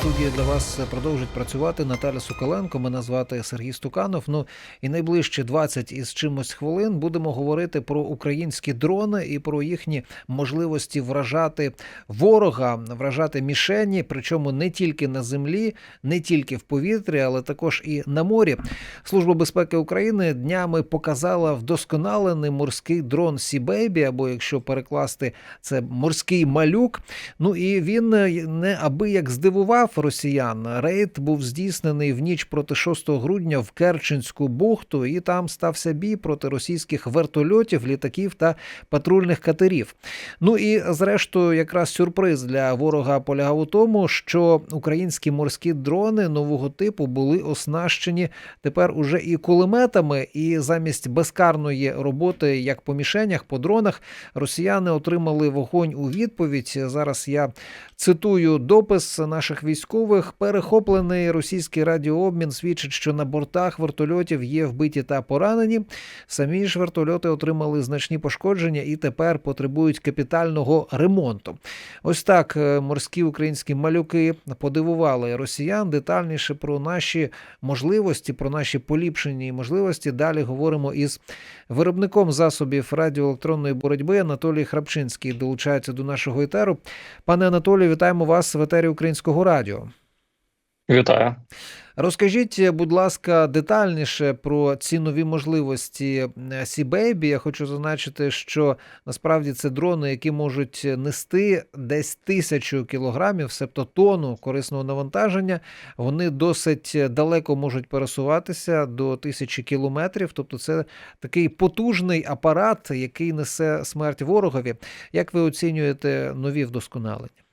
студії для вас продовжить працювати Наталя Соколенко. Мене звати Сергій Стуканов. Ну і найближчі 20 із чимось хвилин будемо говорити про українські дрони і про їхні можливості вражати ворога, вражати мішені, причому не тільки на землі, не тільки в повітрі, але також і на морі. Служба безпеки України днями показала вдосконалений морський дрон Сібейбі, або якщо перекласти це морський малюк. Ну і він неабияк здивував росіян. Рейд був здійснений в ніч проти 6 грудня в Керченську бухту, і там стався бій проти російських вертольотів, літаків та патрульних катерів. Ну і зрештою, якраз сюрприз для ворога полягав у тому, що українські морські дрони нового типу були оснащені тепер уже і кулеметами, і замість безкарної роботи, як по мішенях, по дронах, росіяни отримали вогонь у відповідь. Зараз я цитую допис наших військових. Перехоплений російський радіообмін свідчить, що на бортах вертольотів є вбиті та поранені. Самі ж вертольоти отримали значні пошкодження і тепер потребують капітального ремонту. Ось так е, морські українські малюки подивували росіян. Детальніше про наші можливості, про наші поліпшені можливості. Далі говоримо із виробником засобів радіоелектронної боротьби Анатолій Храпчинський долучається до нашого етеру. Пане Анатолію, вітаємо вас в етері Українського радіо. Вітаю. Розкажіть, будь ласка, детальніше про ці нові можливості Сібейбі. Я хочу зазначити, що насправді це дрони, які можуть нести десь тисячу кілограмів, себто тонну корисного навантаження. Вони досить далеко можуть пересуватися до тисячі кілометрів. Тобто, це такий потужний апарат, який несе смерть ворогові. Як ви оцінюєте нові вдосконалення?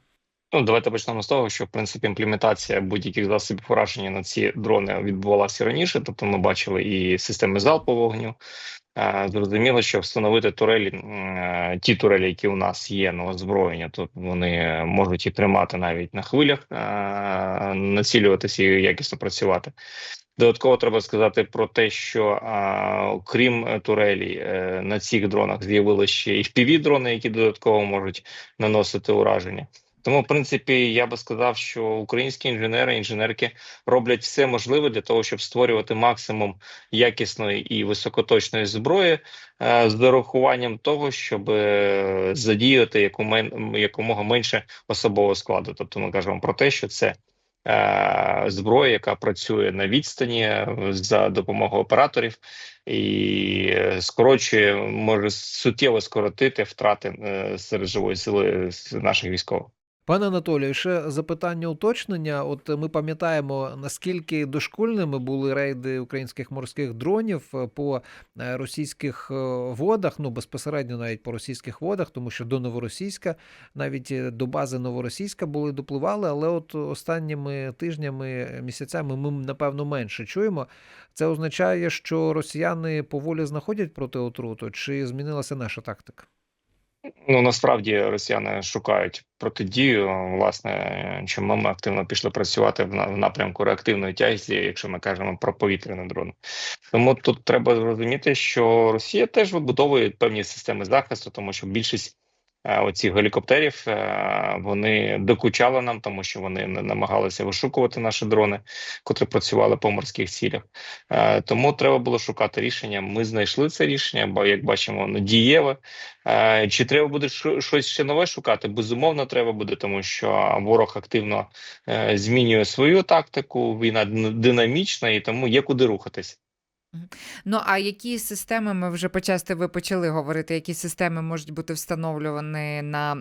Ну, давайте почнемо з того, що в принципі імплементація будь-яких засобів ураження на ці дрони відбувалася раніше. Тобто, ми бачили і системи залпового вогню. Е, Зрозуміло, що встановити турелі, е, ті турелі, які у нас є на озброєння, то вони можуть і тримати навіть на хвилях, е, націлюватися і якісно працювати. Додатково треба сказати про те, що а, крім турелі, е, на цих дронах з'явилися ще і fpv дрони, які додатково можуть наносити ураження. Тому, в принципі, я би сказав, що українські інженери, інженерки роблять все можливе для того, щоб створювати максимум якісної і високоточної зброї е, з дорахуванням того, щоб е, задіяти якомога менше особового складу. Тобто, ми кажемо про те, що це е, зброя, яка працює на відстані за допомогою операторів. І скорочує, може суттєво скоротити втрати серед живої сили наших військових. Пане Анатолію, ще запитання уточнення. От ми пам'ятаємо, наскільки дошкульними були рейди українських морських дронів е, по е, російських е, водах, ну безпосередньо навіть по російських водах, тому що до новоросійська, навіть е, до бази новоросійська були допливали. Але от останніми тижнями, місяцями ми напевно менше чуємо. Це означає, що росіяни поволі знаходять проти отруту, чи змінилася наша тактика? Ну насправді росіяни шукають протидію. Власне, чому ми активно пішли працювати в напрямку реактивної тяги, якщо ми кажемо про повітряні дрон. Тому тут треба зрозуміти, що Росія теж вибудовує певні системи захисту, тому що більшість оцих гелікоптерів е, вони докучали нам, тому що вони не намагалися вишукувати наші дрони, котрі працювали по морських цілях. Е, Тому треба було шукати рішення. Ми знайшли це рішення, бо як бачимо, воно дієве. Е, Чи треба буде що- щось ще нове шукати? Безумовно, треба буде, тому що ворог активно змінює свою тактику. Війна динамічна і тому є куди рухатись. Ну, а які системи ми вже почасти ви почали говорити, які системи можуть бути встановлювані на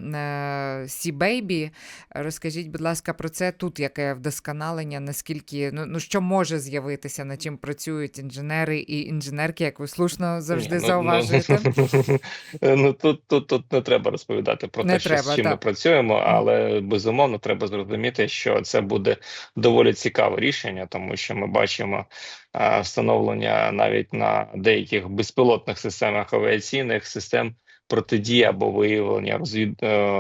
Sea-Baby? Розкажіть, будь ласка, про це тут яке вдосконалення, наскільки ну, ну що може з'явитися, над чим працюють інженери і інженерки, як ви слушно завжди Ні, ну, зауважуєте? Ну, ну тут, тут, тут не треба розповідати про те, що з чим ми працюємо, але безумовно треба зрозуміти, що це буде доволі цікаве рішення, тому що ми бачимо встановлення навіть на деяких безпілотних системах авіаційних систем протидії або виявлення розвід е,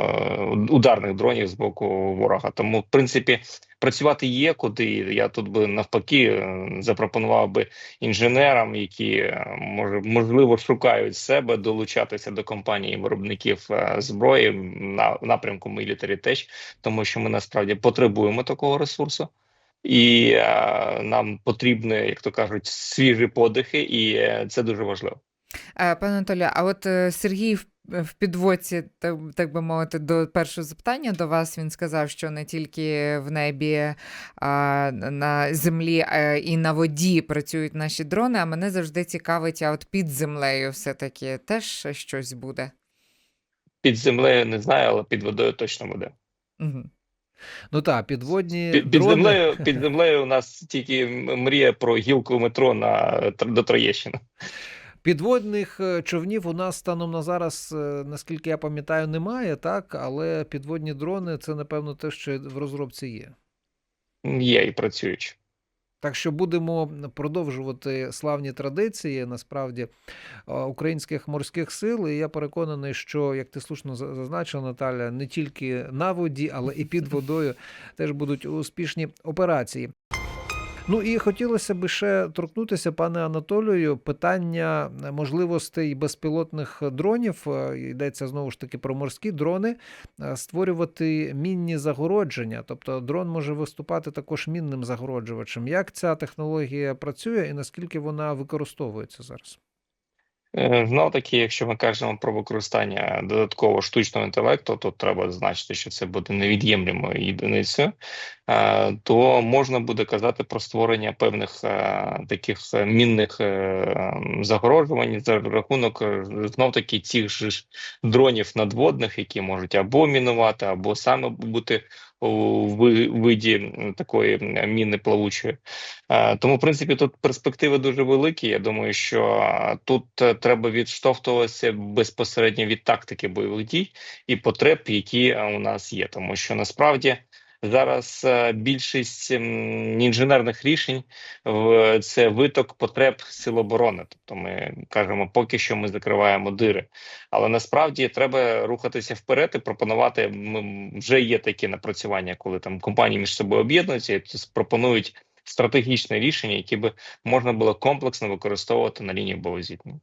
ударних дронів з боку ворога. Тому, в принципі, працювати є куди. Я тут би навпаки е, запропонував би інженерам, які е, може можливо шукають себе, долучатися до компаній виробників зброї на напрямку Military Tech, тому що ми насправді потребуємо такого ресурсу. І е, нам потрібні, як то кажуть, свіжі подихи, і е, це дуже важливо. Е, Пане Анатолію, а от е, Сергій в, підводці, так, так би мовити, до першого запитання до вас він сказав, що не тільки в небі, а на землі а і на воді працюють наші дрони. А мене завжди цікавить, а от під землею все-таки теж щось буде. Під землею не знаю, але під водою точно буде. Угу. Ну так, підводні Під, під дрони. землею під землею у нас тільки мрія про гілку метро на до Троєщини. Підводних е, човнів у нас станом на зараз, е, наскільки я пам'ятаю, немає, так, але підводні дрони це, напевно, те, що в розробці є. Є і працюючи. Так що будемо продовжувати славні традиції насправді е, українських морських сил. І я переконаний, що як ти слушно за- зазначила, Наталя, не тільки на воді, але і під водою теж будуть успішні операції. Ну і хотілося б ще торкнутися, пане Анатолію, питання можливостей безпілотних дронів. е, Йдеться знову ж таки про морські дрони, е, створювати мінні загородження. Тобто дрон може виступати також мінним загороджувачем. Як ця технологія працює і наскільки вона використовується зараз? Е, Знов таки, якщо ми кажемо про використання додаткового штучного інтелекту, то треба зазначити, що це буде невід'ємною єдиницею, е, то можна буде казати про створення певних е, таких мінних загороджувань за рахунок знов таки цих ж дронів надводних, які можуть або мінувати, або саме бути у виді такої міни плавучої. Е, Тому, в принципі, тут перспективи дуже великі. Я думаю, що тут е, треба відштовхуватися безпосередньо від тактики бойових дій і потреб, які е, у нас є, тому що насправді. Зараз е, більшість інженерних рішень в це виток потреб сил оборони. Тобто, ми кажемо, поки що ми закриваємо дири, але насправді треба рухатися вперед і пропонувати. м, Вже є такі напрацювання, коли там компанії між собою об'єднуються і пропонують стратегічне рішення, які би можна було комплексно використовувати на лінії боєзіткнення.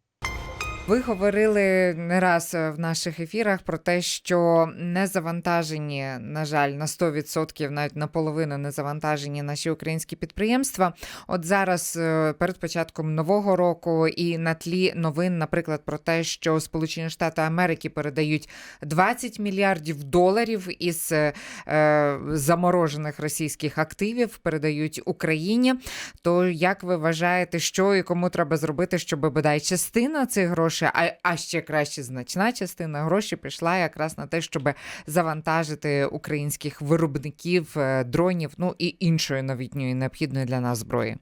Ви говорили не раз е, в наших ефірах про те, що не завантажені, на жаль, на 100%, навіть наполовину не завантажені наші українські підприємства. От зараз, е, перед початком нового року, і на тлі новин, наприклад, про те, що Сполучені Штати Америки передають 20 мільярдів доларів із е, е, заморожених російських активів, передають Україні. То як ви вважаєте, що і кому треба зробити, щоб бодай частина цих грошей, а, а ще краще значна частина грошей пішла якраз на те, щоб завантажити українських виробників е, дронів, ну і іншої новітньої необхідної для нас зброї?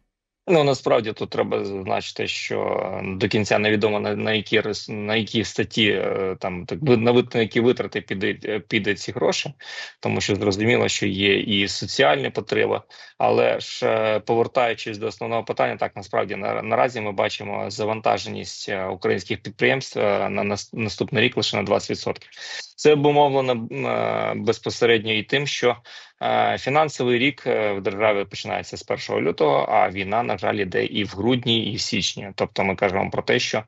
Ну насправді тут треба зазначити, що до кінця невідомо на, на які на які статті е, там так на на які витрати піде піде ці гроші, тому що зрозуміло, що є і соціальні потреби. Але ж е, повертаючись до основного питання, так насправді на, наразі ми бачимо завантаженість е, українських підприємств е, на наступний рік лише на 20%. Це обумовлено безпосередньо і тим, що Фінансовий рік е, в державі починається з 1 лютого, а війна, на жаль, іде і в грудні, і в січні. Тобто, ми кажемо про те, що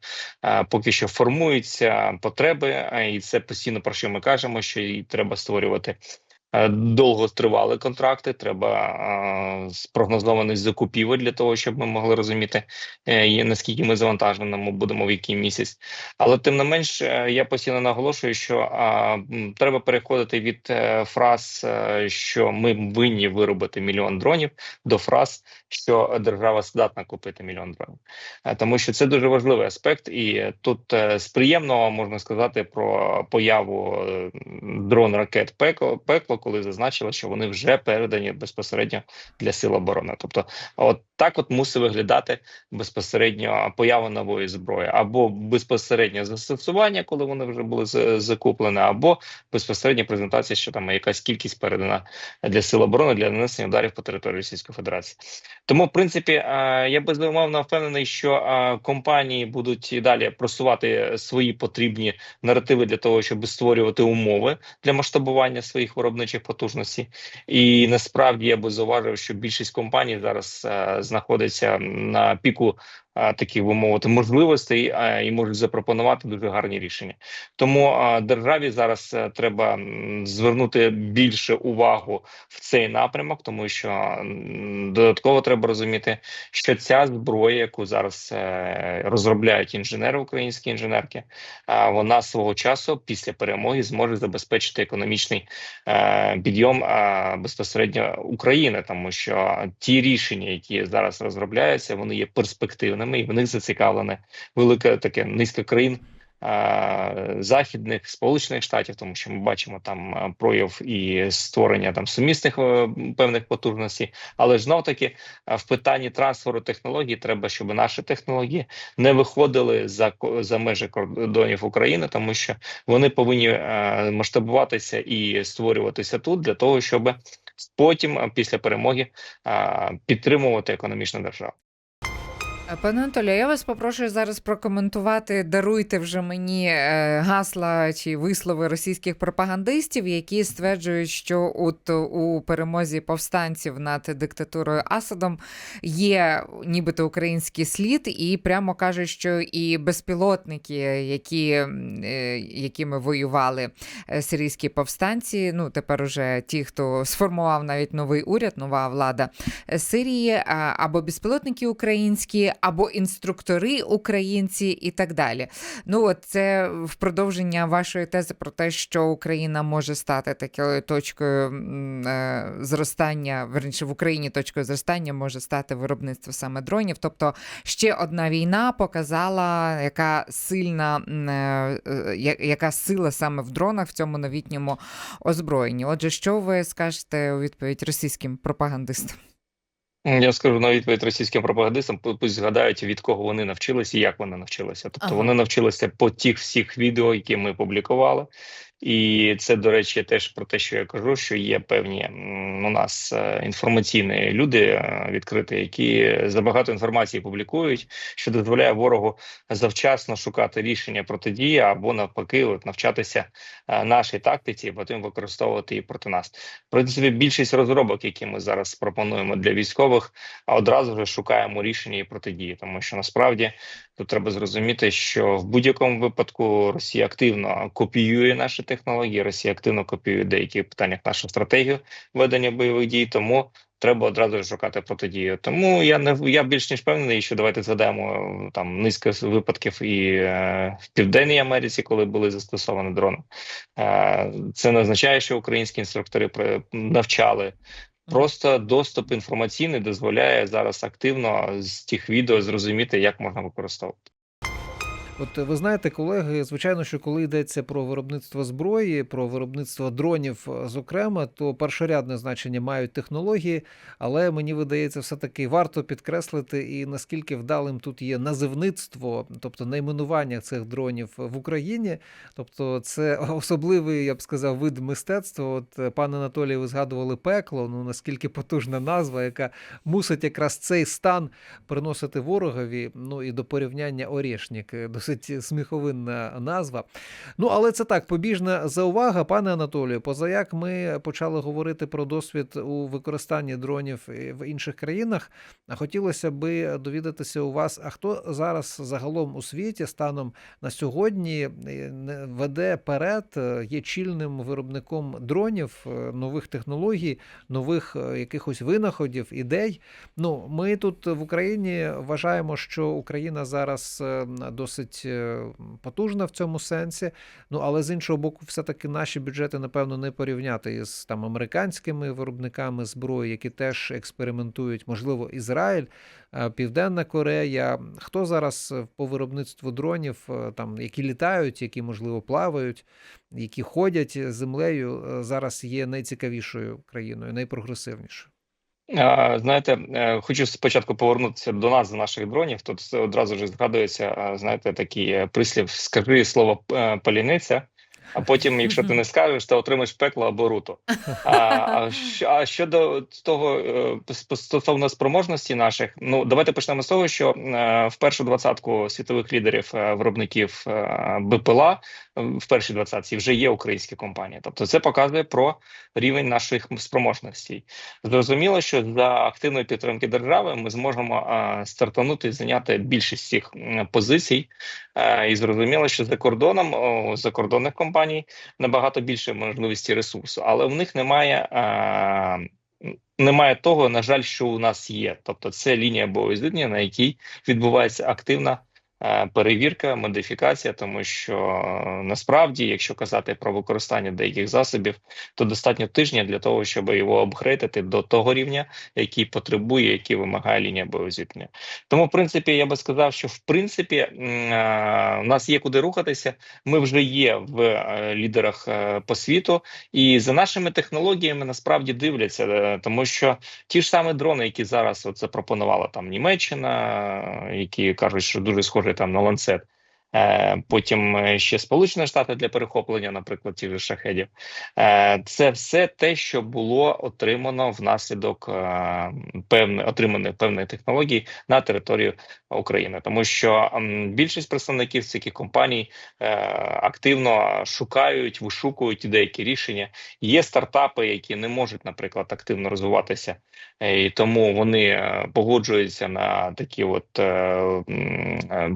е, поки що формуються потреби, е, і це постійно про що ми кажемо, що і треба створювати. Е, Довготривалі контракти, треба е, спрогнозованість закупівель для того, щоб ми могли розуміти, е, наскільки ми завантаженими будемо в який місяць. Але тим не менш, я постійно наголошую, що треба переходити від фраз, що ми винні виробити мільйон дронів, до фраз, що держава здатна купити мільйон дронів. Тому що це дуже важливий аспект, і тут з приємного можна сказати про появу дрон ракет пекло, пекло коли зазначили, що вони вже передані безпосередньо для сил оборони. Тобто, от так от мусить виглядати безпосередньо поява нової зброї, або безпосереднє застосування, коли вони вже були закуплені, або безпосередня презентація, що там якась кількість передана для сил оборони для нанесення ударів по території Російської Федерації. Тому, в принципі, е, я безумовно впевнений, що е, компанії будуть і далі просувати свої потрібні наративи для того, щоб створювати умови для масштабування своїх виробничих потужностей. І насправді я би зауважив, що більшість компаній зараз е, знаходиться на піку. Е, Таких би мовити можливостей і можуть запропонувати дуже гарні рішення. Тому державі зараз е, треба звернути більше увагу в цей напрямок, тому що додатково треба розуміти, що ця зброя, яку зараз е, розробляють інженери, українські інженерки, вона свого часу після перемоги зможе забезпечити економічний е, підйом безпосередньо України, тому що ті рішення, які зараз розробляються, вони є перспективними і в них зацікавлене велике таке низка країн. Західних сполучених штатів, тому що ми бачимо там прояв і створення там сумісних е, певних потужностей, але знов таки в питанні трансферу технологій треба, щоб наші технології не виходили за за межі кордонів України, тому що вони повинні е, масштабуватися і створюватися тут для того, щоб потім, після перемоги, підтримувати економічну державу. Е, Пане Анатолію, я вас попрошу зараз прокоментувати. Даруйте вже мені е, гасла чи вислови російських пропагандистів, які стверджують, що от у перемозі повстанців над диктатурою Асадом є нібито український слід, і прямо кажуть, що і безпілотники, які, е, якими воювали сирійські повстанці, ну тепер уже ті, хто сформував навіть новий уряд, нова влада Сирії, або безпілотники українські, або інструктори українці, і так далі. Ну, от це в продовження вашої тези про те, що Україна може стати такою точкою е, зростання, верніше в Україні точкою зростання може стати виробництво саме дронів. Тобто ще одна війна показала, яка сильна, е, е, яка сила саме в дронах в цьому новітньому озброєнні. Отже, що ви скажете у відповідь російським пропагандистам? Я скажу на відповідь російським пропагандистам, пу- пусть згадають від кого вони навчилися і як вони навчилися. Тобто Ага. вони навчилися по тих всіх відео, які ми публікували. І це, до речі, теж про те, що я кажу, що є певні у нас е, інформаційні люди е, відкриті, які забагато інформації публікують, що дозволяє ворогу завчасно шукати рішення протидії або навпаки, от навчатися е, нашій тактиці, і потім використовувати її проти нас. В принципі, більшість розробок, які ми зараз пропонуємо для військових, а одразу вже шукаємо рішення і протидії, тому що насправді тут треба зрозуміти, що в будь-якому випадку Росія активно копіює наші технології, Росія активно копіює в деяких питаннях нашу стратегію ведення бойових дій, тому. Треба одразу шукати протидію. Тому я не я більш ніж впевнений, що давайте згадаємо там низка випадків і е, в Південній Америці, коли були застосовані дрони. Е, це не означає, що українські інструктори навчали. Просто доступ інформаційний дозволяє зараз активно з тих відео зрозуміти, як можна використовувати. От ви знаєте, колеги, звичайно, що коли йдеться про виробництво зброї, про виробництво дронів, е, зокрема, то першорядне значення мають технології, але мені видається, все таки варто підкреслити і наскільки вдалим тут є називництво, тобто найменування цих дронів в Україні. Тобто, це особливий, я б сказав, вид мистецтва. От е, пане Анатолій, ви згадували пекло. Ну наскільки потужна назва, яка мусить якраз цей стан приносити ворогові. Ну і до порівняння Орєшнік. е, Досить сміховинна назва. Ну, але це так, побіжна заувага, пане Анатолію. Позаяк ми почали говорити про досвід у використанні дронів в інших країнах. Хотілося би довідатися у вас, а хто зараз загалом у світі станом на сьогодні е, веде перед, е, є чільним виробником дронів, е, нових технологій, нових якихось винаходів, ідей. Ну, ми тут в Україні вважаємо, що Україна зараз досить досить е, потужна в цьому сенсі. Ну але з іншого боку, все-таки наші бюджети, напевно, не порівняти із там американськими виробниками зброї, які теж експериментують, можливо, Ізраїль, е, Південна Корея. Хто зараз е, по виробництву дронів, там які літають, які можливо плавають, які ходять землею, зараз є найцікавішою країною, найпрогресивнішою. Знаєте, е, хочу спочатку повернутися до нас, до наших дронів. Тут одразу ж згадується, знаєте, такий е, прислів: скажи слово е, паляниця, а потім, якщо ти не скажеш, то отримаєш пекло або руту. А, а, щодо того стосовно спроможності наших, ну давайте почнемо з того, що в першу двадцятку світових лідерів виробників БПЛА в першій двадцятці вже є українські компанії. Тобто, це показує про рівень наших спроможностей. Зрозуміло, що за активної підтримки держави ми зможемо стартанути і зайняти більшість цих позицій. Е, і зрозуміло, що за кордоном у закордонних компаній набагато більше можливості ресурсу, але в них немає. Немає того, на жаль, що у нас є. Тобто, це лінія боєзлітня, на якій відбувається активна перевірка, модифікація, тому що е, насправді, якщо казати про використання деяких засобів, то достатньо тижня для того, щоб його обгрейтити до того рівня, який потребує, який вимагає лінія боєзіткнення. Тому, в принципі, я би сказав, що в принципі у нас є куди рухатися. Ми вже є в е, лідерах е, по світу, і за нашими технологіями насправді дивляться, е, тому що ті ж самі дрони, які зараз от запропонувала там Німеччина, е, які кажуть, що дуже схожі там на ланцет. Е, Потім е, ще Сполучені Штати для перехоплення, наприклад, ті ж шахедів. Е, Це все те, що було отримано внаслідок певне отриманої певної технології на територію України, тому що більшість представників цих компаній активно шукають, вишукують деякі рішення. Є стартапи, які не можуть, наприклад, активно розвиватися, і тому вони погоджуються на такі от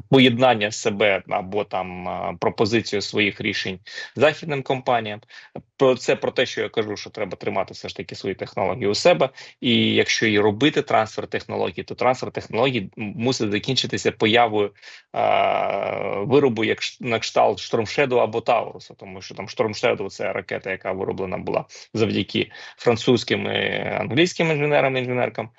поєднання себе або там пропозицію своїх рішень західним компаніям. Про це про те, що я кажу, що треба тримати все ж таки свої технології у себе. І якщо і робити трансфер технологій, то трансфер технологій мусить закінчитися появою е, виробу, як на кшталт Штормшеду або Тауруса, тому що там Штормшеду це ракета, яка вироблена була завдяки французьким і англійським інженерам інженеркам.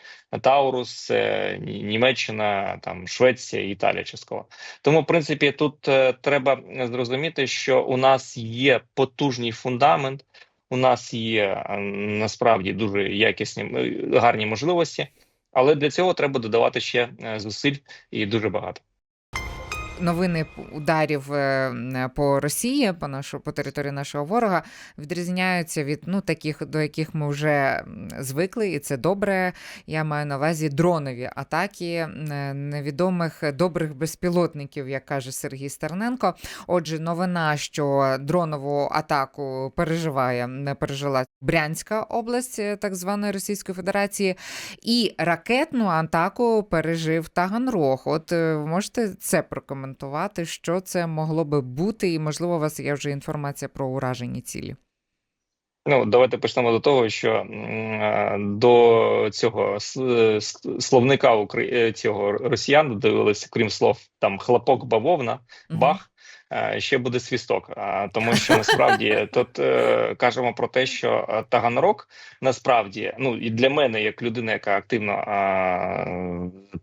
Таурус Німеччина, там Швеція, Італія частково. Тому, в принципі, тут е, треба зрозуміти, що у нас є потужний фундамент. У нас є е, насправді дуже якісні е, гарні можливості, але для цього треба додавати ще е, зусиль і дуже багато. Новини ударів е, по Росії, по нашу по території нашого ворога, відрізняються від ну таких, до яких ми вже звикли, і це добре. Я маю на увазі дронові атаки невідомих добрих безпілотників, як каже Сергій Стерненко. Отже, новина, що дронову атаку переживає, не пережила Брянська область е, так званої Російської Федерації, і ракетну атаку пережив Таганрог. От е, можете це прокоментувати, що це могло би бути, і можливо, у вас є вже інформація про уражені цілі. Ну, давайте почнемо до того, що е, до цього словника е, цього росіян додивилися, крім слов там хлопок, бавовна, бах. Е, Ще буде свісток, тому що насправді тут е, кажемо про те, що е, Таганрог насправді ну і для мене, як людина, яка активно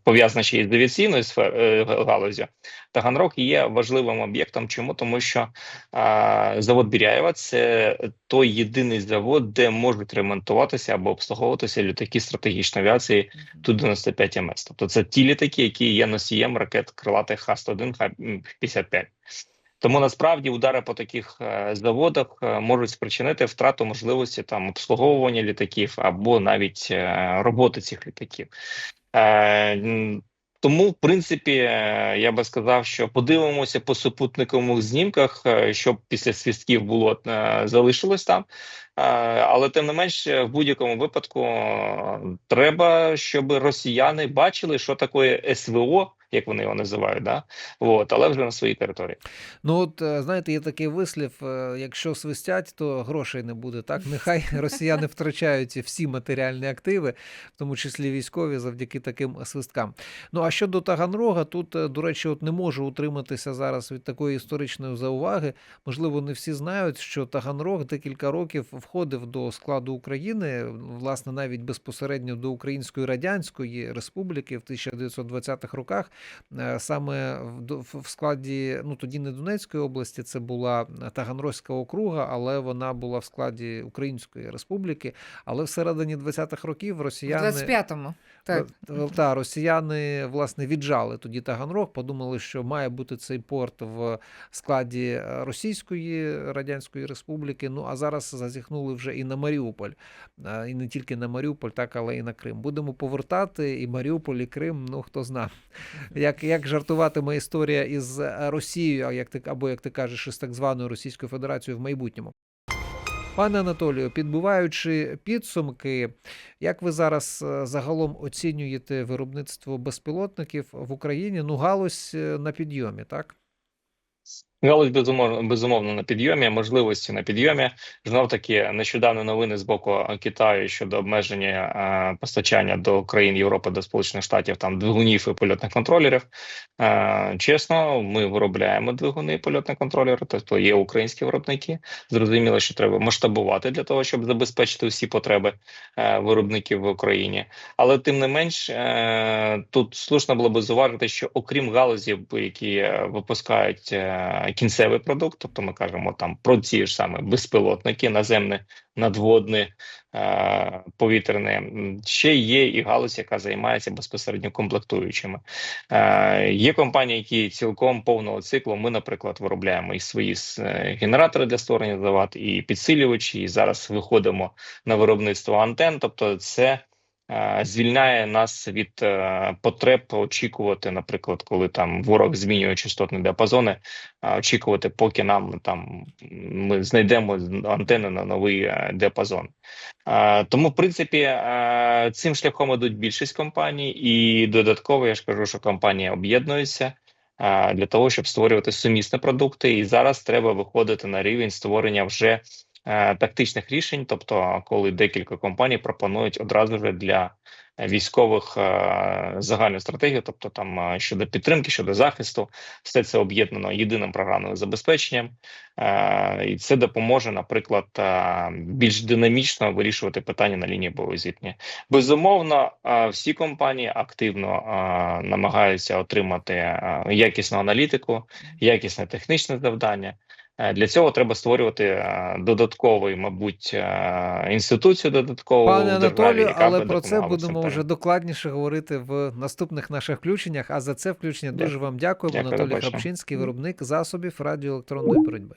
пов'язана ще із авіаційною сферою галузю, Таганрог є важливим об'єктом. Чому тому, що завод Біряєва це той єдиний завод, де можуть ремонтуватися або обслуговуватися літаки стратегічної авіації Ту-95 МС. Тобто це ті літаки, які є носієм ракет крилатих Х-101, Х-55. Тому насправді удари по таких е, заводах е, можуть спричинити втрату можливості там обслуговування літаків або навіть е, роботи цих літаків. Тому, в принципі, я би сказав, що подивимося по супутникових знімках, е, що після свістків було залишилось там. Але тим не менш, в будь-якому випадку треба, щоб росіяни бачили, що таке СВО, як вони його називають, да? От, але вже на своїй території. Ну, от е, знаєте, є такий вислів: е, якщо свистять, то грошей не буде. Так, нехай росіяни втрачають всі матеріальні активи, в тому числі військові, завдяки таким свисткам. Ну а щодо Таганрога, тут, е, до речі, от не можу утриматися зараз від такої історичної зауваги. Можливо, не всі знають, що Таганрог декілька років входив до складу України, власне, навіть безпосередньо до Української Радянської Республіки в 1920-х роках. Е, Саме в, складі, ну тоді не Донецької області, це була Таганрозька округа, але вона була в складі Української Республіки. Але всередині 20-х років В росіяни 25-му. Так. Е, Та, росіяни власне віджали тоді Таганрог, подумали, що має бути цей порт в складі е, Російської Радянської Республіки. Ну а зараз зазіхнули вже і на Маріуполь, Е, і не тільки на Маріуполь, так але і на Крим. Будемо повертати і Маріуполь, і Крим. Ну хто зна, як, як жартуватиме історія із е, Росією, як ти або як ти кажеш, із так званою Російською Федерацією в майбутньому. Пане Анатолію, підбиваючи підсумки, як ви зараз е, загалом оцінюєте виробництво безпілотників в Україні? Ну, галузь е, на підйомі, так? Галузь безумовно, безумовно на підйомі, можливості на підйомі. Знов таки нещодавно новини з боку Китаю щодо обмеження е, постачання до країн Європи до Сполучених Штатів там двигунів і польотних контролерів. Е, чесно, ми виробляємо двигуни і польотні контролери, тобто є українські виробники. Зрозуміло, що треба масштабувати для того, щоб забезпечити всі потреби е, виробників в Україні. Але тим не менш, е, тут слушно було би зауважити, що окрім галузів, які е, випускають е, кінцевий продукт, тобто ми кажемо там про ці ж саме безпілотники, наземне, надводне, повітряне, ще є і галузь, яка займається безпосередньо комплектуючими. Е, є компанії, які цілком повного циклу. Ми, наприклад, виробляємо і свої е, генератори для створення завод, і підсилювачі, і зараз виходимо на виробництво антен. Тобто, це звільняє нас від е, потреб очікувати, наприклад, коли там ворог змінює частотні діапазони, е, очікувати, поки нам там ми знайдемо антени на новий е, діапазон. Е, Тому, в принципі, е, цим шляхом ідуть більшість компаній, і додатково я ж кажу, що компанії об'єднуються. е, Для того щоб створювати сумісні продукти, і зараз треба виходити на рівень створення вже е, тактичних рішень, тобто коли декілька компаній пропонують одразу ж для е, військових е, загальну стратегію, тобто там е, щодо підтримки, щодо захисту, все це об'єднано єдиним програмним забезпеченням, е, і це допоможе, наприклад, е, більш динамічно вирішувати питання на лінії зіткнення. Безумовно, е, всі компанії активно е, намагаються отримати е, якісну аналітику, якісне технічне завдання. Е, Для цього треба створювати е, додатковий, мабуть, е, інституцію додаткову Пане Анатолію, але про це будемо вже докладніше говорити в наступних наших включеннях. А за це включення дуже вам дякуємо. Дякую, Анатолій. Храпчинський, виробник засобів радіоелектронної боротьби.